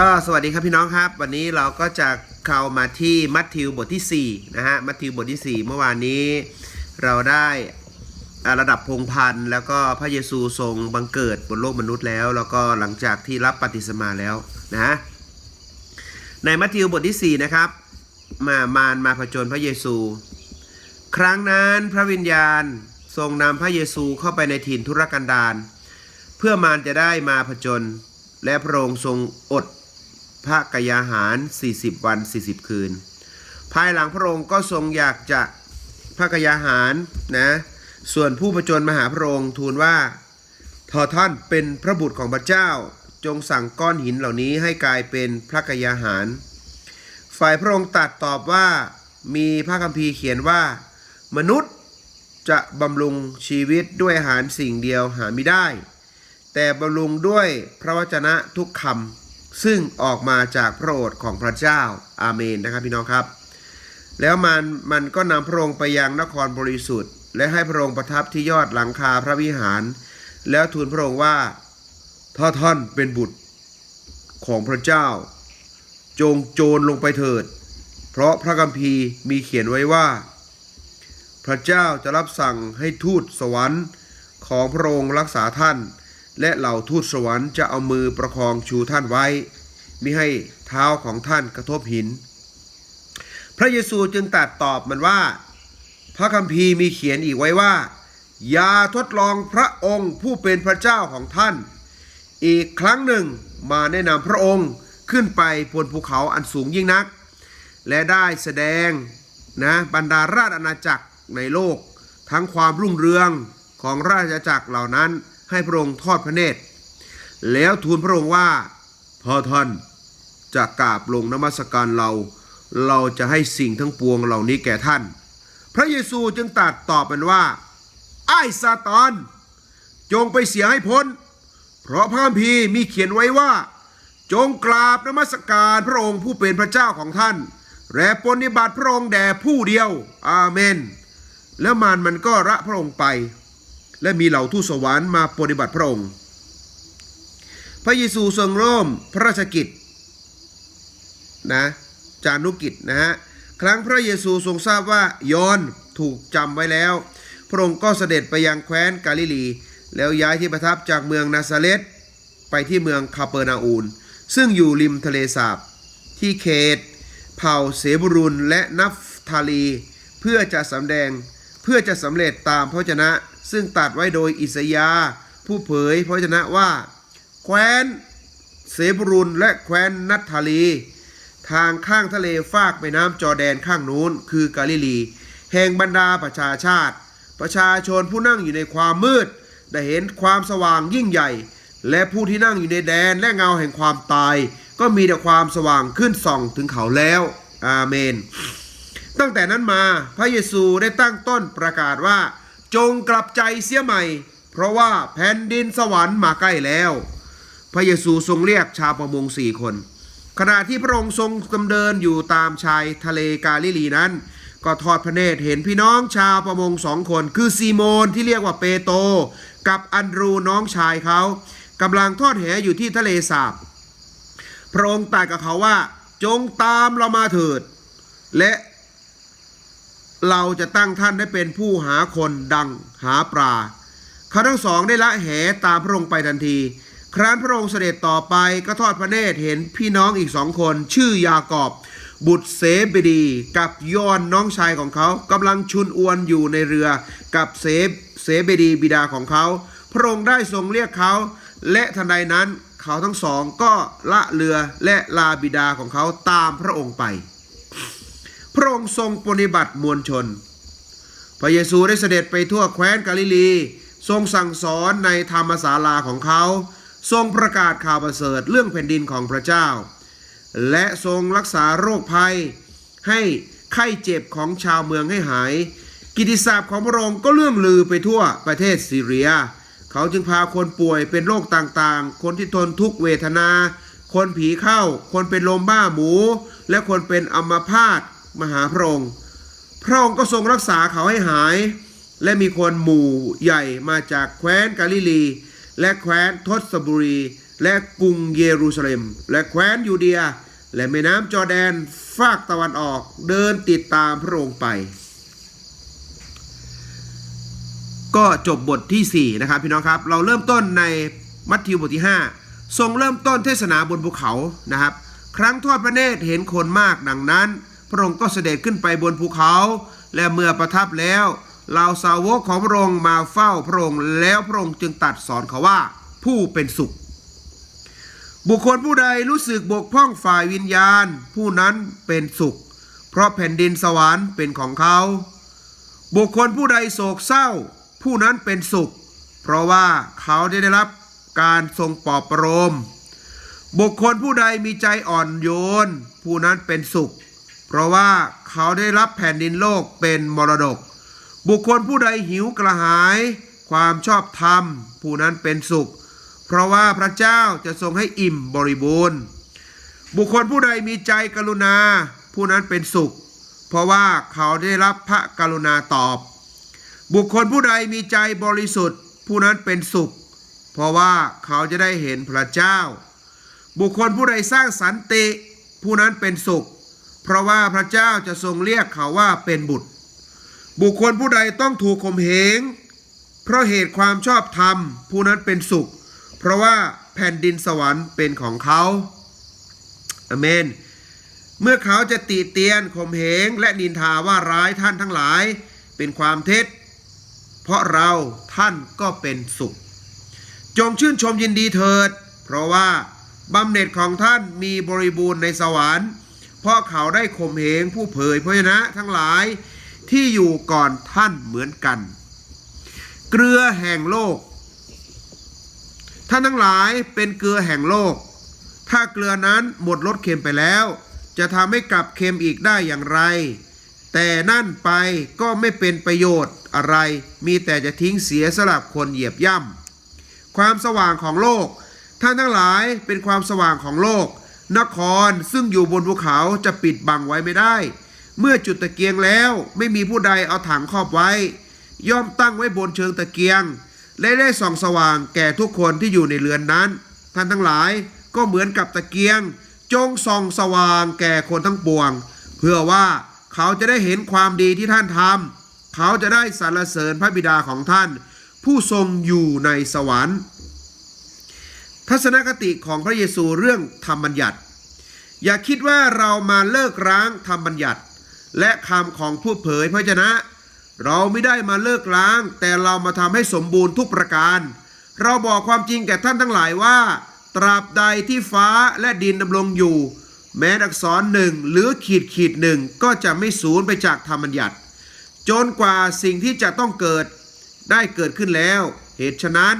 ก็สวัสดีครับพี่น้องครับ วันนี้เราก็จะเข้ามาที่มัทธิวบทที่4นะฮะมัทธิวบทที่ 4 เมื่อวานนี้เราได้ระดับพงพันธ์แล้วก็พระเยซูทรงบังเกิดบนโลกมนุษย์แล้ว แล้วก็หลังจากที่รับปฏิสมาแล้วนะฮะในมัทธิวบทที่ 4 นะครับ มามารมาผจญพระเยซู ครั้งนั้นพระวิญญาณทรงนำพระเยซูเข้าไปในถิ่นทุรกันดารเพื่อมารจะได้มาผจญและพระองค์ทรงอด พระกยาหาร 40 วัน 40 คืน ภายหลังพระองค์ก็ทรงอยากจะพระกยาหารนะส่วนผู้ประจนมหาพระองค์ทูลว่าทอท่านเป็นพระบุตรของพระเจ้า จงสั่งก้อนหินเหล่านี้ให้กลายเป็นพระกยาหาร ฝ่ายพระองค์ตัดตอบว่ามีพระคัมภีร์เขียนว่า มนุษย์จะบำรุงชีวิตด้วยอาหารสิ่งเดียวหาไม่ได้ แต่บำรุงด้วยพระวจนะทุกคำ ซึ่งออกมาจากพระโอษฐ์ของพระเจ้าอาเมนนะครับพี่น้องครับ แล้วมันมันก็นำพระองค์ไปยังนครบริสุทธิ์ และให้พระองค์ประทับที่ยอดหลังคาพระวิหาร แล้วทูลพระองค์ว่าถ้าท่านเป็นบุตรของพระเจ้า จงโจรลงไปเถิด เพราะพระคัมภีร์มีเขียนไว้ว่า พระเจ้าจะรับสั่งให้ทูตสวรรค์ของพระองค์รักษาท่าน และเหล่าทูตสวรรค์จะเอามือประคองชูท่านไว้มิให้เท้าของท่านกระทบหิน พระเยซูจึงตรัสตอบมันว่า พระคัมภีร์มีเขียนอีกไว้ว่า อย่าทดลองพระองค์ผู้เป็นพระเจ้าของท่าน อีกครั้งหนึ่งมาแนะนำพระองค์ขึ้นไปบนภูเขาอันสูงยิ่งนัก และได้แสดงนะบรรดาราชอาณาจักรในโลก ทั้งความรุ่งเรืองของราชอาณาจักรเหล่านั้น ให้พระองค์ทอดพระเนตร แล้วทูลพระองค์ว่าพอท่านจะกราบลงนมัสการเรา เราจะให้สิ่งทั้งปวงเหล่านี้แก่ท่าน พระเยซูจึงตรัสตอบมันว่า ไอ้ซาตาน จงไปเสียให้พ้น เพราะพระคัมภีร์มีเขียนไว้ว่า จงกราบนมัสการพระองค์ผู้เป็นพระเจ้าของท่าน และปฏิบัติพระองค์แด่ผู้เดียว อาเมน แล้วมารมันก็ละพระองค์ไป และมีเหล่าทูตสวรรค์มาปฏิบัติพระองค์ พระเยซูทรงเริ่มพระราชกิจนะจานุกิจนะฮะครั้งพระเยซูทรงทราบว่ายอนถูกจำไว้แล้ว พระองค์ก็เสด็จไปยังแคว้นกาลิลี แล้วย้ายที่ประทับจากเมืองนาซาเรตไปที่เมืองคาเปอร์นาอูนซึ่งอยู่ริมทะเลสาบ ที่เขต เผ่าเสบุรุนและนัฟทาลี เพื่อจะสำแดงเพื่อจะสำเร็จตามพระวจนะ ซึ่งตัดไว้โดยอิสยาผู้เผยพระวจนะว่า แคว้นเสบรุนและแคว้นนัฟทาลี ทางข้างทะเลฟากแม่น้ำจอแดนข้างนู้น คือกาลิลี แห่งบรรดาประชาชาติ ประชาชนผู้นั่งอยู่ในความมืด ได้เห็นความสว่างยิ่งใหญ่ และผู้ที่นั่งอยู่ในแดนและเงาแห่งความตาย ก็มีแต่ความสว่างขึ้นส่องถึงเขาแล้ว อาเมน ตั้งแต่นั้นมาพระเยซูได้ตั้งต้นประกาศว่า จงกลับใจเสียใหม่ เพราะว่าแผ่นดินสวรรค์มาใกล้แล้ว พระเยซูทรงเรียกชาวประมงสี่คน ขณะที่พระองค์ทรงดำเดินอยู่ตามชายทะเลกาลิลีนั้น ก็ทอดพระเนตรเห็นพี่น้องชาวประมงสองคน คือซีโมนที่เรียกว่าเปโต กับอันดรูน้องชายเขากำลังทอดแหอยู่ที่ทะเลสาบ พระองค์ตรัสกับเขาว่าจงตามเรามาเถิด และ เราจะตั้งท่านได้เป็นผู้หาคนดังหาปลาเขาทั้งสองได้ละแหตามพระองค์ไปทันที ครั้นพระองค์เสด็จต่อไปก็ทอดพระเนตรเห็นพี่น้องอีกสองคน ชื่อยากอบ บุตรเสเบดี กับยอนน้องชายของเขากำลังชุนอวนอยู่ในเรือกับเสเสเบดีบิดาของเขา พระองค์ได้ทรงเรียกเขา และทันใดนั้นเขาทั้งสองก็ละเรือและลาบิดาของเขาตามพระองค์ไป พระองค์ทรงปฏิบัติมวลชน พระเยซูได้เสด็จไปทั่วแคว้นกาลิลี ทรงสั่งสอนในธรรมศาลาของเขา ทรงประกาศข่าวประเสริฐเรื่องแผ่นดินของพระเจ้า และทรงรักษาโรคภัย ให้ไข้เจ็บของชาวเมืองให้หาย กิตติศัพท์ของพระองค์ก็เลื่องลือไปทั่วประเทศซีเรีย เขาจึงพาคนป่วยเป็นโรคต่างๆ คนที่ทนทุกเวทนา คนผีเข้า คนเป็นลมบ้าหมู และคนเป็นอัมพาต มาหาพระองค์ พระองค์ก็ทรงรักษาเขาให้หาย และมีคนหมู่ใหญ่มาจากแคว้นกาลิลี และแคว้นทศบุรี และกรุงเยรูซาเล็ม และแคว้นยูเดีย และแม่น้ำจอแดนฝากตะวันออกเดินติดตามพระองค์ไป ก็จบบทที่ 4 นะครับพี่น้องครับ เราเริ่มต้นในมัทธิวบทที่ 5 ทรงเริ่มต้นเทศนาบนภูเขานะครับ ครั้งทอดพระเนตรเห็นคนมากดังนั้น ระองค์ก็เสด็จขึ้นไปบนภูเขา และเมื่อประทับแล้วเหล่าสาวกของพระองค์มาเฝ้าพระองค์แล้วพระองค์จึงตรัดสอนเขาว่าผู้เป็นสุข บุคคลผู้ใดรู้สึกบกพร่องฝ่ายวิญญาณ ผู้นั้นเป็นสุข เพราะแผ่นดินสวรรค์เป็นของเขา บุคคลผู้ใดโศกเศร้า ผู้นั้นเป็นสุข เพราะว่าเขาจะได้รับการทรงปลอบประโลมบุคคลผู้ใดมีใจอ่อนโยน ผู้นั้นเป็นสุข เพราะว่าเขาได้รับแผ่นดินโลกเป็นมรดก บุคคลผู้ใดหิวกระหาย ความชอบธรรม ผู้นั้นเป็นสุข เพราะว่าพระเจ้าจะทรงให้อิ่มบริบูรณ์ บุคคลผู้ใดมีใจกรุณา ผู้นั้นเป็นสุข เพราะว่าเขาได้รับพระกรุณาตอบ บุคคลผู้ใดมีใจบริสุทธิ์ ผู้นั้นเป็นสุข เพราะว่าเขาจะได้เห็นพระเจ้า บุคคลผู้ใดสร้างสันติ ผู้นั้นเป็นสุข เพราะว่าพระเจ้าจะทรงเรียกเขาว่าเป็นบุตร บุคคลผู้ใดต้องถูกข่มเหงเพราะเหตุความชอบธรรม ผู้นั้นเป็นสุข เพราะว่าแผ่นดินสวรรค์เป็นของเขาอเมน เมื่อเขาจะติเตียนข่มเหงและนินทาว่าร้ายท่านทั้งหลาย เป็นความเท็จ เพราะเราท่านก็เป็นสุข จงชื่นชมยินดีเถิด เพราะว่าบำเหน็จของท่านมีบริบูรณ์ในสวรรค์ เพราะเขาได้ข่มเหงผู้เผยพระชนะทั้งหลายที่อยู่ก่อนท่านเหมือนกัน เกลือแห่งโลก ท่านทั้งหลายเป็นเกลือแห่งโลก ถ้าเกลือนั้นหมดรสเค็มไปแล้ว จะทำให้กลับเค็มอีกได้อย่างไร แต่นั่นไปก็ไม่เป็นประโยชน์อะไร มีแต่จะทิ้งเสียสลับคนเหยียบย่ำความสว่างของโลก ท่านทั้งหลายเป็นความสว่างของโลก นครซึ่งอยู่บนภูเขาจะปิดบังไว้ไม่ได้ เมื่อจุดตะเกียงแล้วไม่มีผู้ใดเอาถังครอบไว้ ย่อมตั้งไว้บนเชิงตะเกียง และได้ส่องสว่างแก่ทุกคนที่อยู่ในเรือนนั้น ท่านทั้งหลายก็เหมือนกับตะเกียง จงส่องสว่างแก่คนทั้งปวง เพื่อว่าเขาจะได้เห็นความดีที่ท่านทำเขาจะได้สรรเสริญพระบิดาของท่าน ผู้ทรงอยู่ในสวรรค์ ทัศนคติของพระเยซูเรื่องธรรมบัญญัติ อย่าคิดว่าเรามาเลิกร้างธรรมบัญญัติ และคำของผู้เผยพระชนะ เราไม่ได้มาเลิกล้าง แต่เรามาทำให้สมบูรณ์ทุกประการ เราบอกความจริงแก่ท่านทั้งหลายว่า ตราบใดที่ฟ้าและดินดำรงอยู่ แม้อักษรหนึ่งหรือขีดขีดหนึ่งก็จะไม่สูญไปจากธรรมบัญญัติ จนกว่าสิ่งที่จะต้องเกิดได้เกิดขึ้นแล้ว เหตุฉะนั้น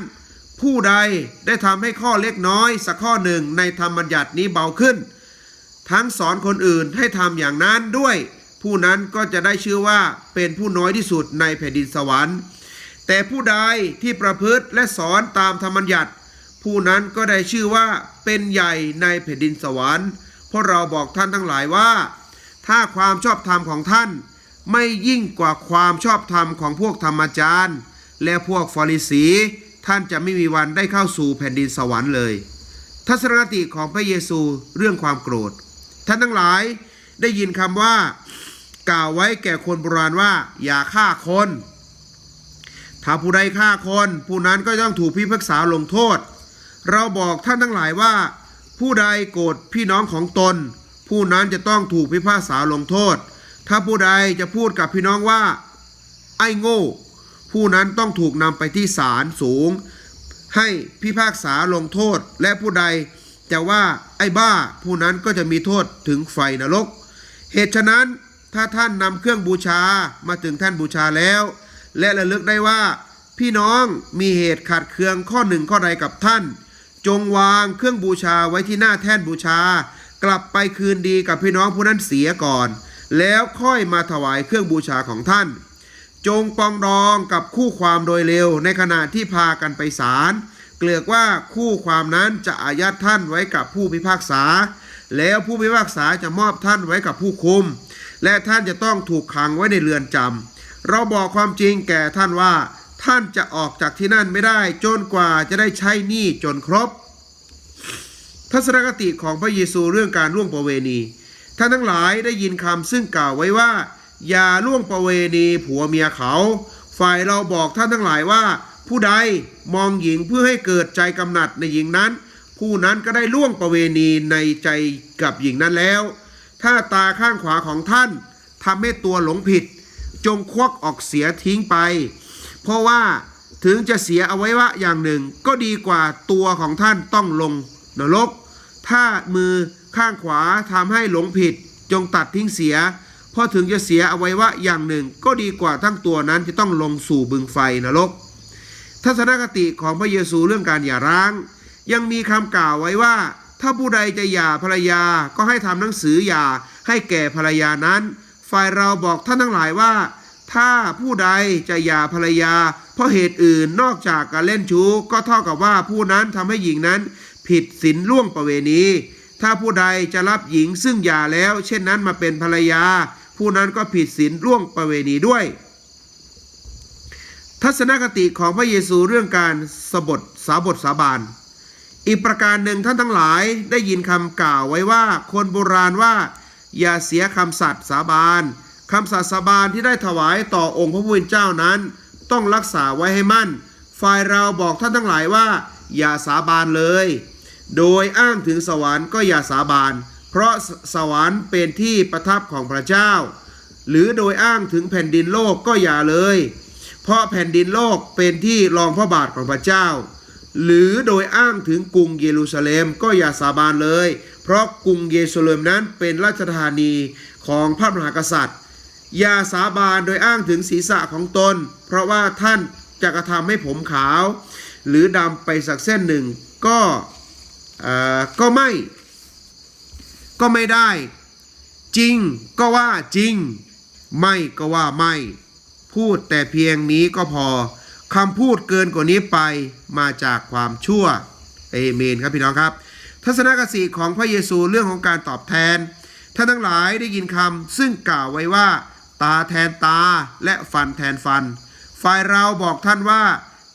ผู้ใดได้ทำให้ข้อเล็กน้อยสักข้อหนึ่งในธรรมบัญญัตินี้เบาขึ้น ทั้งสอนคนอื่นให้ทำอย่างนั้นด้วย ผู้นั้นก็จะได้ชื่อว่าเป็นผู้น้อยที่สุดในแผ่นดินสวรรค์ แต่ผู้ใดที่ประพฤติและสอนตามธรรมบัญญัติ ผู้นั้นก็ได้ชื่อว่าเป็นใหญ่ในแผ่นดินสวรรค์เพราะเราบอกท่านทั้งหลายว่า ถ้าความชอบธรรมของท่าน ไม่ยิ่งกว่าความชอบธรรมของพวกธรรมจารย์ และพวกฟาริสี ท่านจะไม่มีวันได้เข้าสู่แผ่นดินสวรรค์เลย ทัศนคติของพระเยซูเรื่องความโกรธ ท่านทั้งหลายได้ยินคำว่า กล่าวไว้แก่คนโบราณว่า อย่าฆ่าคน ถ้าผู้ใดฆ่าคน ผู้นั้นก็ต้องถูกพิพากษาลงโทษ เราบอกท่านทั้งหลายว่า ผู้ใดโกรธพี่น้องของตน ผู้นั้นจะต้องถูกพิพากษาลงโทษ ถ้าผู้ใดจะพูดกับพี่น้องว่า ไอ้โง่ ผู้นั้นต้องถูกนำไปที่ศาลสูง ให้พิพากษาลงโทษและผู้ใดจะว่าไอ้บ้าผู้นั้นก็จะมีโทษถึงไฟนรก เหตุฉะนั้นถ้าท่านนำเครื่องบูชามาถึงท่านบูชาแล้ว และระลึกได้ว่า พี่น้องมีเหตุขัดเคืองข้อหนึ่งข้อใดกับท่าน จงวางเครื่องบูชาไว้ที่หน้าแท่นบูชา กลับไปคืนดีกับพี่น้องผู้นั้นเสียก่อน แล้วค่อยมาถวายเครื่องบูชาของท่าน จงปองดองกับคู่ความโดยเร็วในขณะที่พากันไปศาลเกลือกว่าคู่ความนั้นจะอายัดท่านไว้กับผู้พิพากษา แล้วผู้พิพากษาจะมอบท่านไว้กับผู้คุม และท่านจะต้องถูกขังไว้ในเรือนจำเราบอกความจริงแก่ท่านว่า ท่านจะออกจากที่นั่นไม่ได้จนกว่าจะได้ใช้หนี้จนครบ ทัศนคติของพระเยซูเรื่องการล่วงประเวณี ท่านทั้งหลายได้ยินคำซึ่งกล่าวไว้ว่า อย่าล่วงประเวณีผัวเมียเขา ฝ่ายเราบอกท่านทั้งหลายว่า ผู้ใดมองหญิงเพื่อให้เกิดใจกำหนัดในหญิงนั้น ผู้นั้นก็ได้ล่วงประเวณีในใจกับหญิงนั้นแล้ว ถ้าตาข้างขวาของท่านทำให้ตัวหลงผิด จงควักออกเสียทิ้งไป เพราะว่าถึงจะเสียเอาไวัยวะอย่างหนึ่งก็ดีกว่าตัวของท่านต้องลงนรก ถ้ามือข้างขวาทำให้หลงผิด จงตัดทิ้งเสีย พราะถึงจะเสียอวัยวะอย่างหนึ่ง ก็ดีกว่าทั้งตัวนั้นจะต้องลงสู่บึงไฟนรก ทัศนคติของพระเยซูเรื่องการหย่าร้าง ยังมีคำกล่าวไว้ว่า ถ้าผู้ใดจะหย่าภรรยาก็ให้ทำหนังสือหย่าให้แก่ภรรยานั้น ฝ่ายเราบอกท่านทั้งหลายว่า ถ้าผู้ใดจะหย่าภรรยา เพราะเหตุอื่นนอกจากการเล่นชู้ก็เท่ากับว่าผู้นั้นทำให้หญิงนั้น ผิดศีลล่วงประเวณีถ้าผู้ใดจะรับหญิงซึ่งหย่าแล้ว เช่นนั้นมาเป็นภรรยา ผู้นั้นก็ผิดศีลล่วงประเวณีด้วย ทัศนคติของพระเยซูเรื่องการสบทสาบทสาบานอีกประการหนึ่งท่านทั้งหลายได้ยินคำกล่าวไว้ว่า คนโบราณว่า อย่าเสียคำสัตย์สาบานคำสัตย์สาบานที่ได้ถวายต่อองค์พระผู้เป็นเจ้านั้น ต้องรักษาไว้ให้มั่น ฝ่ายเราบอกท่านทั้งหลายว่า อย่าสาบานเลย โดยอ้างถึงสวรรค์ก็อย่าสาบาน เพราะสวรรค์เป็นที่ประทับของพระเจ้า หรือโดยอ้างถึงแผ่นดินโลกก็อย่าเลย เพราะแผ่นดินโลกเป็นที่รองพระบาทของพระเจ้า หรือโดยอ้างถึงกรุงเยรูซาเล็มก็อย่าสาบานเลย เพราะกรุงเยรูซาเล็มนั้นเป็นราชธานีของพระมหากษัตริย์ อย่าสาบานโดยอ้างถึงศีรษะของตน เพราะว่าท่านจะกระทำให้ผมขาว หรือดำไปสักเส้นหนึ่งก็อ่อก็ไม่ ก็ไม่ได้ จริงก็ว่าจริง ไม่ก็ว่าไม่ พูดแต่เพียงนี้ก็พอคำพูดเกินกว่านี้ไปมาจากความชั่วเอเมนครับพี่น้องครับ ทัศนคติของพระเยซูเรื่องของการตอบแทนท่านทั้งหลายได้ยินคำซึ่งกล่าวไว้ว่า ตาแทนตาและฟันแทนฟัน ฝ่ายเราบอกท่านว่า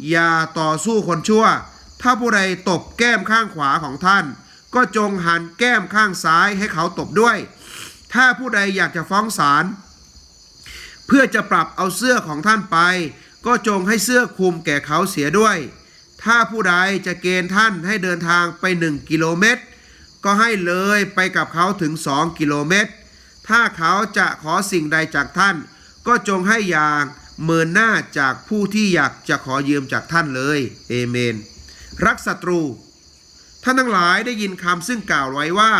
อย่าต่อสู้คนชั่ว ถ้าผู้ใดตบแก้มข้างขวาของท่าน ก็จงหันแก้มข้างซ้ายให้เขาตบด้วย ถ้าผู้ใดอยากจะฟ้องศาลเพื่อจะปรับเอาเสื้อของท่านไป ก็จงให้เสื้อคลุมแก่เขาเสียด้วย ถ้าผู้ใดจะเกณฑ์ท่านให้เดินทางไป 1 กิโลเมตร ก็ให้เลยไปกับเขาถึง 2 กิโลเมตร ถ้าเขาจะขอสิ่งใดจากท่าน ก็จงให้อย่างเมินหน้าจากผู้ที่อยากจะขอยืมจากท่านเลย เอเมน รักศัตรู ท่านทั้งหลายได้ยินคำซึ่งกล่าวไว้ว่า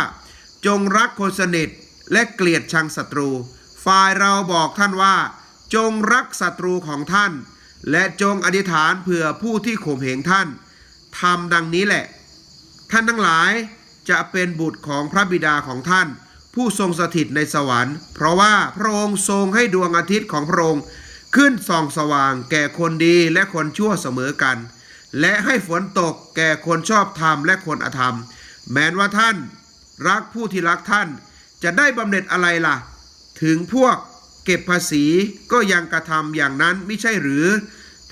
จงรักคนสนิทและเกลียดชังศัตรู ฝ่ายเราบอกท่านว่า จงรักศัตรูของท่าน และจงอธิษฐานเผื่อผู้ที่ข่มเหงท่านทำดังนี้แหละ ท่านทั้งหลายจะเป็นบุตรของพระบิดาของท่าน ผู้ทรงสถิตในสวรรค์ เพราะว่าพระองค์ทรงให้ดวงอาทิตย์ของพระองค์ ขึ้นส่องสว่างแก่คนดีและคนชั่วเสมอกัน และให้ฝนตกแก่คนชอบธรรมและคนอธรรม แม้นว่าท่านรักผู้ที่รักท่าน จะได้บำเหน็จอะไรล่ะ ถึงพวกเก็บภาษีก็ยังกระทำอย่างนั้นไม่ใช่หรือ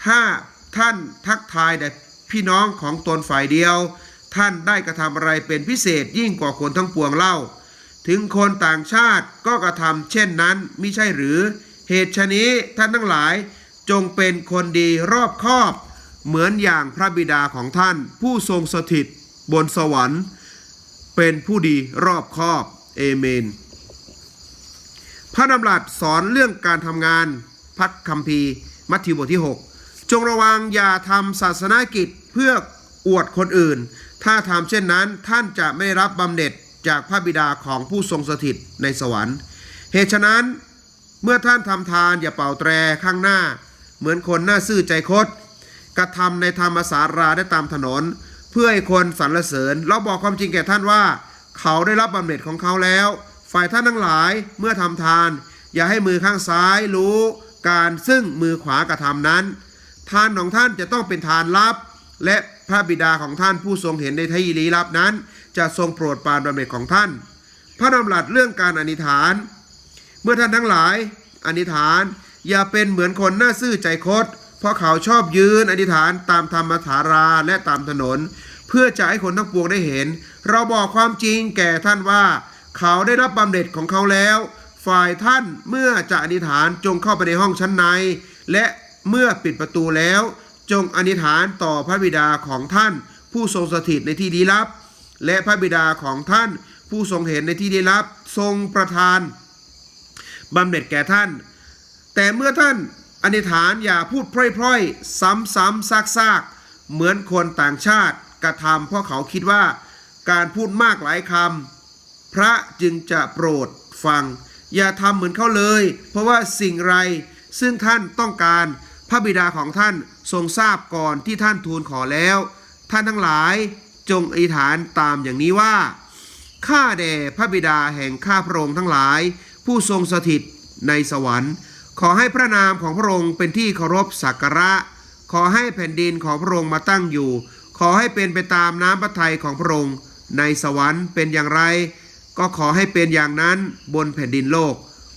ถ้าท่านทักทายแต่พี่น้องของตนฝ่ายเดียว ท่านได้กระทำอะไรเป็นพิเศษยิ่งกว่าคนทั้งปวงเล่า ถึงคนต่างชาติก็กระทำเช่นนั้นมิใช่หรือ เหตุฉะนี้ท่านทั้งหลายจงเป็นคนดีรอบคอบ เหมือนอย่างพระบิดาของท่าน ผู้ทรงสถิตบนสวรรค์ เป็นผู้ดีรอบคอบเอเมน พระดำรัสสอนเรื่องการทำงานพักคัมภีร์มัทธิวบทที่ 6 จงระวังอย่าทำศาสนากิจเพื่ออวดคนอื่น ถ้าทำเช่นนั้นท่านจะไม่รับบำเหน็จจากพระบิดาของผู้ทรงสถิตในสวรรค์ เหตุฉะนั้นเมื่อท่านทำทานอย่าเป่าแตรข้างหน้า เหมือนคนหน้าซื่อใจคด กระทำในธรรมสาราได้ตามถนน เพื่อให้คนสรรเสริญ เราบอกความจริงแก่ท่านว่า เขาได้รับบำเหน็จของเขาแล้ว ฝ่ายท่านทั้งหลายเมื่อทำทาน อย่าให้มือข้างซ้ายรู้การซึ่งมือขวากระทำนั้น ทานของท่านจะต้องเป็นทานลับ และพระบิดาของท่านผู้ทรงเห็นในที่ลี้ลับนั้น จะทรงโปรดปรานบำเหน็จของท่าน พระดำรัสเรื่องการอนิฐาน เมื่อท่านทั้งหลายอธิฐาน อย่าเป็นเหมือนคนหน้าซื่อใจคด เพราะเขาชอบยืนอธิษฐานตามธรรมธาราและตามถนน เพื่อจะให้คนทั้งปวงได้เห็น เราบอกความจริงแก่ท่านว่า เขาได้รับบำเหน็จของเขาแล้ว ฝ่ายท่านเมื่อจะอธิษฐานจงเข้าไปในห้องชั้นใน และเมื่อปิดประตูแล้ว จงอธิษฐานต่อพระบิดาของท่าน ผู้ทรงสถิตในที่ลี้ลับ และพระบิดาของท่าน ผู้ทรงเห็นในที่ลี้ลับ ทรงประทานบำเหน็จแก่ท่าน แต่เมื่อท่าน อธิษฐานอย่าพูดพร่อยๆ ซ้ำๆซากๆ เหมือนคนต่างชาติกระทำเพราะเขาคิดว่าการพูดมากหลายคำพระจึงจะโปรดฟัง อย่าทำเหมือนเขาเลย เพราะว่าสิ่งไรซึ่งท่านต้องการพระบิดาของท่านทรงทราบก่อนที่ท่านทูลขอแล้ว ท่านทั้งหลายจงอธิษฐานตามอย่างนี้ว่าข้าแด่พระบิดาแห่งข้าพระองค์ทั้งหลาย ผู้ทรงสถิตในสวรรค์ ขอให้พระนามของพระองค์เป็นที่เคารพสักการะ ขอให้แผ่นดินของพระองค์มาตั้งอยู่ ขอให้เป็นไปตามน้ำพระทัยของพระองค์ ในสวรรค์เป็นอย่างไร ก็ขอให้เป็นอย่างนั้นบนแผ่นดินโลก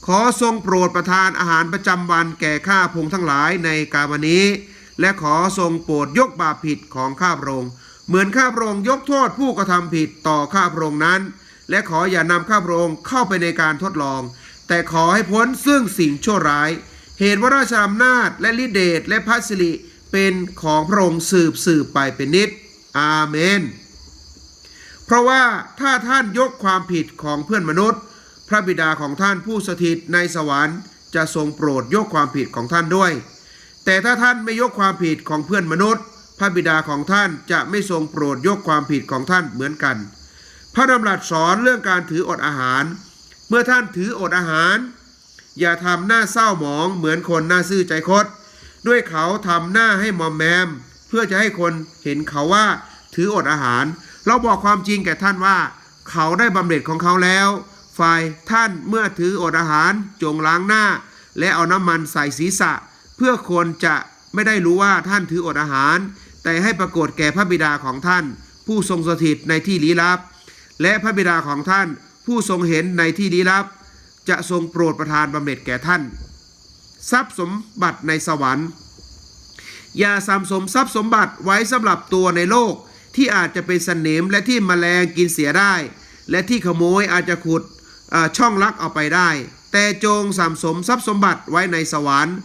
ขอทรงโปรดประทานอาหารประจำวันแก่ข้าพงทั้งหลายในกาวันนี้ และขอทรงโปรดยกบาปผิดของข้าพระองค์เหมือนข้าพระองค์ยกโทษผู้กระทำผิดต่อข้าพระองค์นั้น และขออย่านำข้าพระองค์เข้าไปในการทดลอง แต่ขอให้พ้นซึ่งสิ่งชั่วร้าย เหตุว่าราชอำนาจและฤทธิเดชและพระสิริเป็นของพระองค์สืบสืบไปเป็นนิจอาเมน เพราะว่าถ้าท่านยกความผิดของเพื่อนมนุษย์ พระบิดาของท่านผู้สถิตในสวรรค์ จะทรงโปรดยกความผิดของท่านด้วย แต่ถ้าท่านไม่ยกความผิดของเพื่อนมนุษย์ พระบิดาของท่านจะไม่ทรงโปรดยกความผิดของท่านเหมือนกัน พระดำรัสสอนเรื่องการถืออดอาหาร เมื่อท่านถืออดอาหาร อย่าทำหน้าเศร้าหมองเหมือนคนหน้าซื่อใจคดด้วยเขาทำหน้าให้มอมแมม เพื่อจะให้คนเห็นเขาว่าถืออดอาหาร เราบอกความจริงแก่ท่านว่า เขาได้บำเหน็จของเขาแล้ว ฝ่ายท่านเมื่อถืออดอาหารจงล้างหน้า และเอาน้ำมันใส่ศีรษะ เพื่อคนจะไม่ได้รู้ว่าท่านถืออดอาหาร แต่ให้ปรากฏแก่พระบิดาของท่าน ผู้ทรงสถิตในที่ลี้ลับ และพระบิดาของท่าน ผู้ทรงเห็นในที่ลี้ลับ จะทรงโปรดประทานบำเหน็จแก่ท่าน ทรัพย์สมบัติในสวรรค์ อย่าสะสมทรัพย์สมบัติไว้สำหรับตัวในโลกที่อาจจะเป็นสนิมและที่มแมลงกินเสียได้ และที่ขโมยอาจจะขุดช่องลักเอาไปได้ แต่จงสะสมทรัพย์สมบัติไว้ในสวรรค์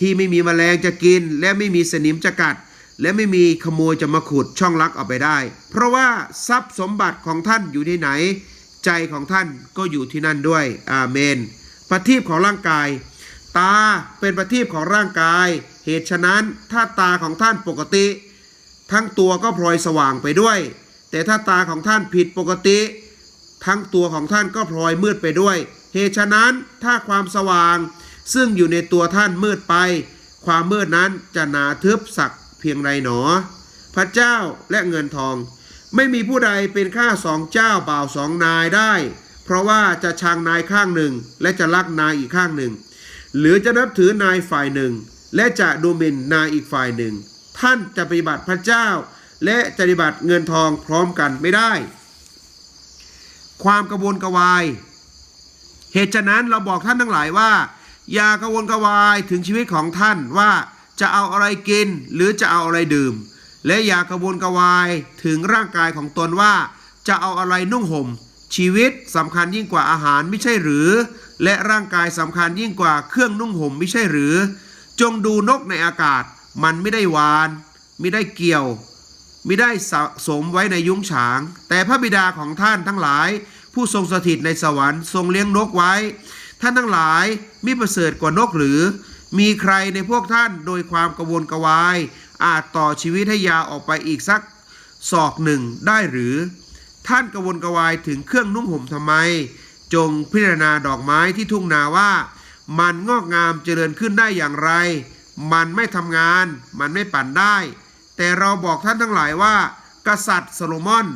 ที่ไม่มีแมลงจะกิน และไม่มีสนิมจะกัด และไม่มีขโมยจะมาขุดช่องลักเอาไปได้ เพราะว่าทรัพย์สมบัติของท่านอยู่ที่ไหน ใจของท่านก็อยู่ที่นั่นด้วย อาเมน ประทีปของร่างกาย ตาเป็นประทีปของร่างกาย เหตุฉะนั้นถ้าตาของท่านปกติ ทั้งตัวก็พลอยสว่างไปด้วย แต่ถ้าตาของท่านผิดปกติ ทั้งตัวของท่านก็พลอยมืดไปด้วย เหตุฉะนั้นถ้าความสว่าง ซึ่งอยู่ในตัวท่านมืดไป ความมืดนั้นจะหนาทึบสักเพียงไรหนอ พระเจ้าและเงินทอง ไม่มีผู้ใดเป็นข้าสองเจ้าบ่าวสองนายได้ เพราะว่าจะชังนายข้างหนึ่ง และจะรักนายอีกข้างหนึ่ง หรือจะนับถือนายฝ่ายหนึ่ง และจะดูหมิ่นนายอีกฝ่ายหนึ่ง ท่านจะปฏิบัติพระเจ้า และจะปฏิบัติเงินทองพร้อมกันไม่ได้ ความกระวนกระวาย เหตุฉะนั้นเราบอกท่านทั้งหลายว่า อย่ากระวนกระวายถึงชีวิตของท่านว่าจะเอาอะไรกินหรือจะเอาอะไรดื่ม และอย่ากระวนกระวายถึงร่างกายของตนว่า จะเอาอะไรนุ่งห่ม ชีวิตสำคัญยิ่งกว่าอาหารไม่ใช่หรือ และร่างกายสำคัญยิ่งกว่าเครื่องนุ่งห่มไม่ใช่หรือ จงดูนกในอากาศ มันไม่ได้วานไม่ได้เกี่ยวไม่ได้สะสมไว้ในยุ้งฉาง แต่พระบิดาของท่านทั้งหลาย ผู้ทรงสถิตในสวรรค์ทรงเลี้ยงนกไว้ ท่านทั้งหลายมิประเสริฐกว่านกหรือ มีใครในพวกท่านโดยความกระวนกระวาย อาจต่อชีวิตให้ยาวออกไปอีกสักศอกหนึ่งได้หรือ ท่านกระวนกระวายถึงเครื่องนุ่งห่มทำไม จงพิจารณาดอกไม้ที่ทุ่งนาว่า มันงอกงามเจริญขึ้นได้อย่างไร มันไม่ทำงาน มันไม่ปั่นได้ แต่เราบอกท่านทั้งหลายว่า กษัตริย์โซโลมอน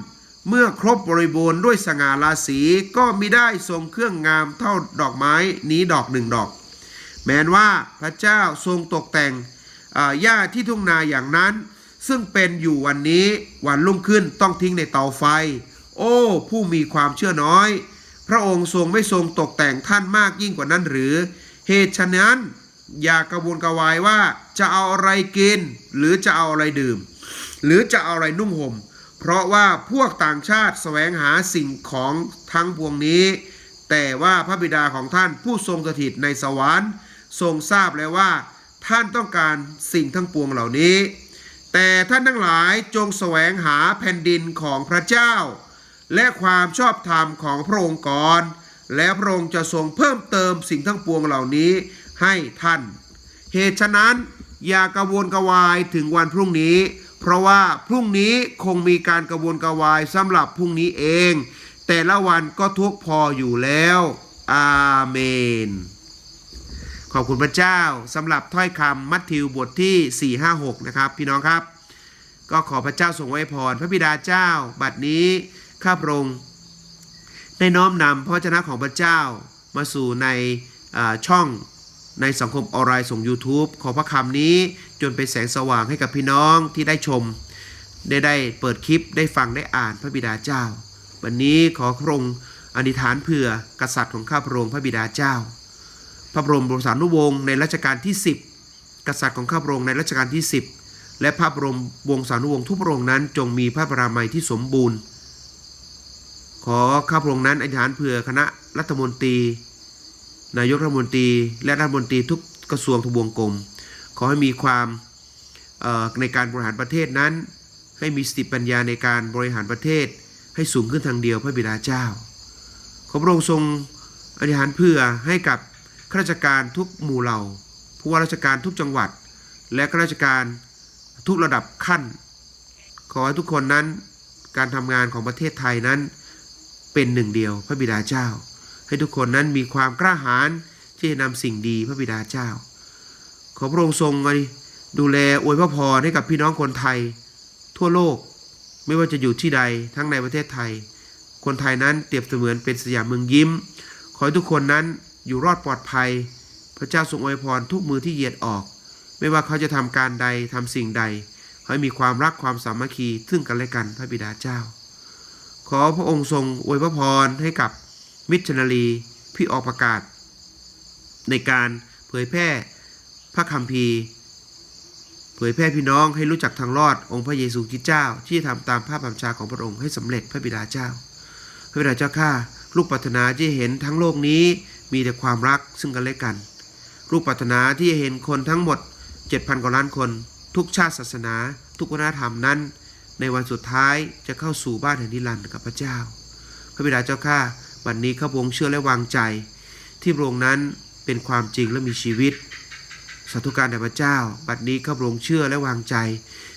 เมื่อครบบริบูรณ์ด้วยสง่าราศีก็มิได้ทรงเครื่องงามเท่าดอกไม้นี้ดอกหนึ่งดอก แม้นว่าพระเจ้าทรงตกแต่ง หญ้าที่ทุ่งนาอย่างนั้น ซึ่งเป็นอยู่วันนี้วันรุ่งขึ้นต้องทิ้งในเตาไฟ โอ้ ผู้มีความเชื่อน้อย พระองค์ทรงไม่ทรงตกแต่งท่านมากยิ่งกว่านั้นหรือ เหตุฉะนั้น อย่ากระวนกระวายว่าจะเอาอะไรกิน หรือจะเอาอะไรดื่ม หรือจะเอาอะไรนุ่งห่มเพราะว่าพวกต่างชาติแสวงหาสิ่งของทั้งปวงนี้ แต่ว่าพระบิดาของท่านผู้ทรงสถิตในสวรรค์ทรงทราบแล้วว่า ท่านต้องการสิ่งทั้งปวงเหล่านี้ แต่ท่านทั้งหลายจงแสวงหาแผ่นดินของพระเจ้า และความชอบธรรมของพระองค์ก่อน แล้วพระองค์จะทรงเพิ่มเติมสิ่งทั้งปวงเหล่านี้ให้ท่าน เหตุฉะนั้นอย่ากระวนกระวายถึงวันพรุ่งนี้ เพราะว่าพรุ่งนี้คงมีการกระวนกระวายสำหรับพรุ่งนี้เอง แต่ละวันก็ทุกพออยู่แล้ว อาเมน ขอบคุณพระเจ้าสำหรับถ้อยคำมัทธิวบทที่ 4 5 6 นะครับ พี่น้องครับ ก็ขอพระเจ้าทรงไว้พร พระบิดาเจ้า บัดนี้ข้าพระองค์ได้น้อมนำพระวจนะของพระเจ้ามาสู่ในช่องในสังคมออนไลน์ส่ง YouTube ขอพระคำนี้จนเป็นแสงสว่างให้กับพี่น้องที่ได้ชม ได้ได้เปิดคลิปได้ฟังได้อ่านพระบิดาเจ้า วันนี้ขอพระองค์อธิษฐานเผื่อกษัตริย์ของข้าพระองค์พระบิดาเจ้า พระบรมโรสานุวงศ์ในรัชกาลที่ 10 กษัตริย์ของข้าพระองค์ในรัชกาลที่ 10 และพระบรมวงศานุวงศ์ทุกพระองค์นั้นจงมีพระบารมีที่สมบูรณ์ ขอข้าพระองค์นั้นอธิษฐานเผื่อคณะรัฐมนตรี นายกรัฐมนตรี และรัฐมนตรีทุกกระทรวงทบวงกรมขอให้มีความในการบริหารประเทศนั้น ให้มีสติปัญญาในการบริหารประเทศ ให้สูงขึ้นทางเดียวพระบิดาเจ้า ขอพระองค์ทรงอธิษฐานเพื่อให้กับ ข้าราชการทุกหมู่เหล่า ผู้ว่าราชการทุกจังหวัด และข้าราชการทุกระดับขั้น ขอให้ทุกคนนั้นการทำงานของประเทศไทยนั้นเป็นหนึ่งเดียวพระบิดาเจ้า ให้ทุกคนนั้นมีความกล้าหาญที่จะนำสิ่งดีพระบิดาเจ้า ขอพระองค์ทรงดูแลอวยพระพรให้กับพี่น้องคนไทย ทั่วโลกไม่ว่าจะอยู่ที่ใดทั้งในประเทศไทย คนไทยนั้นเปรียบเสมือนเป็นสยามเมืองยิ้ม ขอให้ทุกคนนั้น อยู่รอดปลอดภัย พระเจ้าทรงอวยพรทุกมือที่เหยียดออก ไม่ว่าเขาจะทำการใดทำสิ่งใดขอให้มีความรักความสามัคคีซึ่งกันและกันพระบิดาเจ้า ขอพระองค์ทรงอวยพระพรให้กับมิชชันนารีที่ออกประกาศ ในการเผยแพร่พระคัมภีร์ เผยแพร่พี่น้องให้รู้จักทางรอดองค์พระเยซูคริสต์เจ้า ที่ทำตามภาพบัญชาของพระองค์ให้สำเร็จพระบิดาเจ้า พระบิดาเจ้าข้าลูกปรารถนาที่จะเห็นทั้งโลกนี้ มีแต่ความรักซึ่งกันและกันลูกปรารถนาที่จะเห็นคนทั้งหมด 7,000 กว่าล้านคน ทุกชาติศาสนา ทุกวัฒนธรรมนั้น ในวันสุดท้ายจะเข้าสู่บ้านแห่งนิรันดร์กับพระเจ้า พระบิดาเจ้าข้าวันนี้ข้าพงเชื่อและวางใจ ที่พระองค์นั้นเป็นความจริงและมีชีวิตสาธุการแด่พระเจ้า บัดนี้ข้าพระองค์เชื่อและวางใจ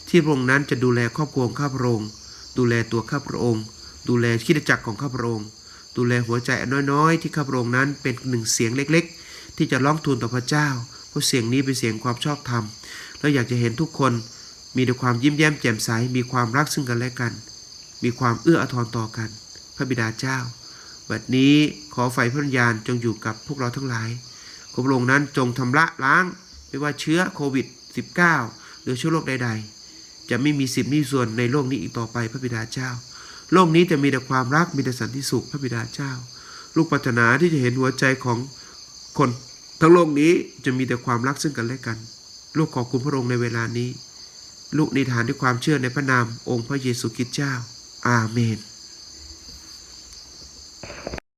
ที่พระองค์นั้นจะดูแลครอบครัวข้าพระองค์ ดูแลตัวข้าพระองค์ ดูแลคิดจักรของข้าพระองค์ ดูแลหัวใจน้อยๆ ที่ข้าพระองค์นั้นเป็นหนึ่งเสียงเล็กๆ ที่จะร้องทูลต่อพระเจ้าเพราะเสียงนี้เป็นเสียงความชอบธรรมและอยากจะเห็นทุกคนมีแต่ความยิ้มแย้มแจ่มใสมีความรักซึ่งกันและกัน มีความเอื้ออาทรต่อกัน พระบิดาเจ้าบัดนี้ขอไฟพระญญาณจงอยู่กับพวกเราทั้งหลายขอพระองค์นั้นจงทำละล้าง ไม่ว่าเชื้อโควิด -19 หรือเชื้อโรคใด ๆ จะไม่มีสิทธิ์มีส่วนในโลกนี้อีกต่อไปพระบิดาเจ้า โลกนี้จะมีแต่ความรักมีแต่สันติสุขพระบิดาเจ้า ลูกปรารถนาที่จะเห็นหัวใจของคน ทั้งโลกนี้จะมีแต่ความรักซึ่งกันและกัน ลูกขอบคุณพระองค์ในเวลานี้ ลูกนิฐานด้วยความเชื่อในพระนามองค์พระเยซูคริสต์เจ้า อาเมน